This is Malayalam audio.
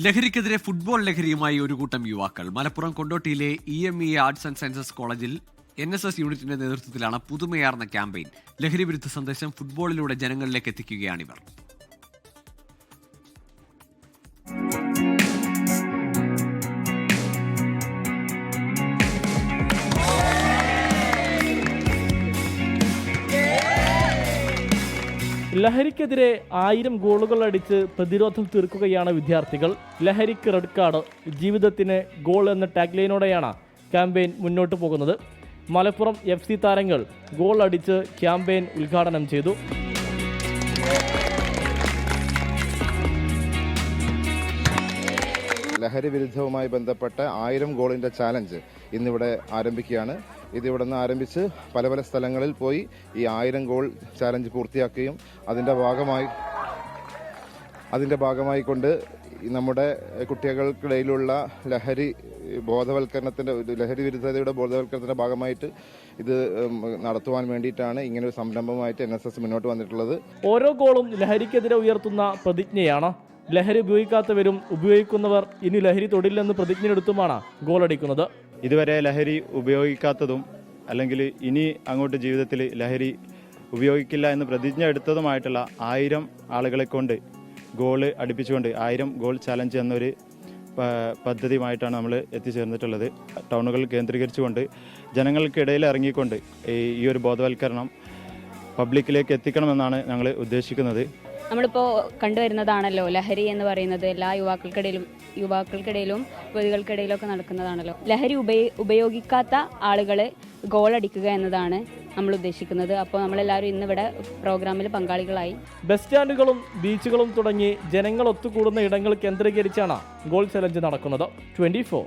ലഹരിക്കെതിരെ ഫുട്ബോൾ ലഹരിയുമായി ഒരു കൂട്ടം യുവാക്കൾ. Malappuram കൊണ്ടോട്ടിയിലെ E M E arts and sciences കോളേജിൽ എൻ എസ് എസ് യൂണിറ്റിന്റെ നേതൃത്വത്തിലാണ് പുതുമയാർന്ന ക്യാമ്പയിൻ. ലഹരി വിരുദ്ധ സന്ദേശം ഫുട്ബോളിലൂടെ ജനങ്ങളിലേക്ക് എത്തിക്കുകയാണിവർ. ലഹരിക്കെതിരെ ആയിരം ഗോളുകൾ അടിച്ച് പ്രതിരോധം തീർക്കുകയാണ് വിദ്യാർത്ഥികൾ. ലഹരിക്ക് റെഡ് കാർഡ് ജീവിതത്തിന് ഗോൾ എന്ന ടാഗ്ലൈനോടെയാണ് ക്യാമ്പയിൻ മുന്നോട്ട് പോകുന്നത്. മലപ്പുറം എഫ് താരങ്ങൾ ഗോൾ അടിച്ച് ക്യാമ്പയിൻ ഉദ്ഘാടനം ചെയ്തു. ലഹരി വിരുദ്ധവുമായി ബന്ധപ്പെട്ട ആയിരം ഗോളിന്റെ ചാലഞ്ച് ഇന്നിവിടെ ആരംഭിക്കുകയാണ്. ഇത് ഇവിടെ നിന്ന് ആരംഭിച്ച് പല പല സ്ഥലങ്ങളിൽ പോയി ഈ ആയിരം ഗോൾ ചാലഞ്ച് പൂർത്തിയാക്കുകയും അതിന്റെ ഭാഗമായി അതിന്റെ ഭാഗമായി കൊണ്ട് ഈ നമ്മുടെ കുട്ടികൾക്കിടയിലുള്ള ലഹരി ബോധവൽക്കരണത്തിന്റെ ലഹരി വിരുദ്ധതയുടെ ബോധവൽക്കരണത്തിന്റെ ഭാഗമായിട്ട് ഇത് നടത്തുവാൻ വേണ്ടിയിട്ടാണ് ഇങ്ങനെ ഒരു സംരംഭമായിട്ട് എൻ മുന്നോട്ട് വന്നിട്ടുള്ളത്. ഓരോ ഗോളും ലഹരിക്കെതിരെ ഉയർത്തുന്ന പ്രതിജ്ഞയാണ് ലഹരി ഉപയോഗിക്കാത്തവരും ഉപയോഗിക്കുന്നവർ ഇനി ലഹരി തൊടില്ലെന്ന് പ്രതിജ്ഞയെടുത്തുമാണ് ഗോളടിക്കുന്നത്. ഇതുവരെ ലഹരി ഉപയോഗിക്കാത്തതും അല്ലെങ്കിൽ ഇനി അങ്ങോട്ട് ജീവിതത്തിൽ ലഹരി ഉപയോഗിക്കില്ല എന്ന് പ്രതിജ്ഞ എടുത്തതുമായിട്ടുള്ള ആയിരം ആളുകളെ കൊണ്ട് ഗോൾ അടുപ്പിച്ചുകൊണ്ട് ആയിരം ഗോൾ ചാലഞ്ച് എന്നൊരു പദ്ധതിയുമായിട്ടാണ് നമ്മൾ എത്തിച്ചേർന്നിട്ടുള്ളത്. ടൗണുകൾ കേന്ദ്രീകരിച്ചുകൊണ്ട് ജനങ്ങൾക്കിടയിൽ ഇറങ്ങിക്കൊണ്ട് ഈ ഒരു ബോധവൽക്കരണം പബ്ലിക്കിലേക്ക് എത്തിക്കണമെന്നാണ് ഞങ്ങൾ ഉദ്ദേശിക്കുന്നത്. നമ്മളിപ്പോൾ കണ്ടുവരുന്നതാണല്ലോ ലഹരി എന്ന് പറയുന്നത് എല്ലാ യുവാക്കൾക്കിടയിലും യുവാക്കൾക്കിടയിലും യുവതികൾക്കിടയിലും ഒക്കെ നടക്കുന്നതാണല്ലോ. ലഹരി ഉപയോ ഉപയോഗിക്കാത്ത ആളുകൾ ഗോളടിക്കുക എന്നതാണ് നമ്മൾ ഉദ്ദേശിക്കുന്നത്. അപ്പോൾ നമ്മളെല്ലാവരും ഇന്നിവിടെ പ്രോഗ്രാമിൽ പങ്കാളികളായി. ബസ് സ്റ്റാൻഡുകളും ബീച്ചുകളും തുടങ്ങി ജനങ്ങൾ ഒത്തുകൂടുന്ന ഇടങ്ങൾ കേന്ദ്രീകരിച്ചാണ് ഗോൾ ചലഞ്ച് നടക്കുന്നത്. Twenty four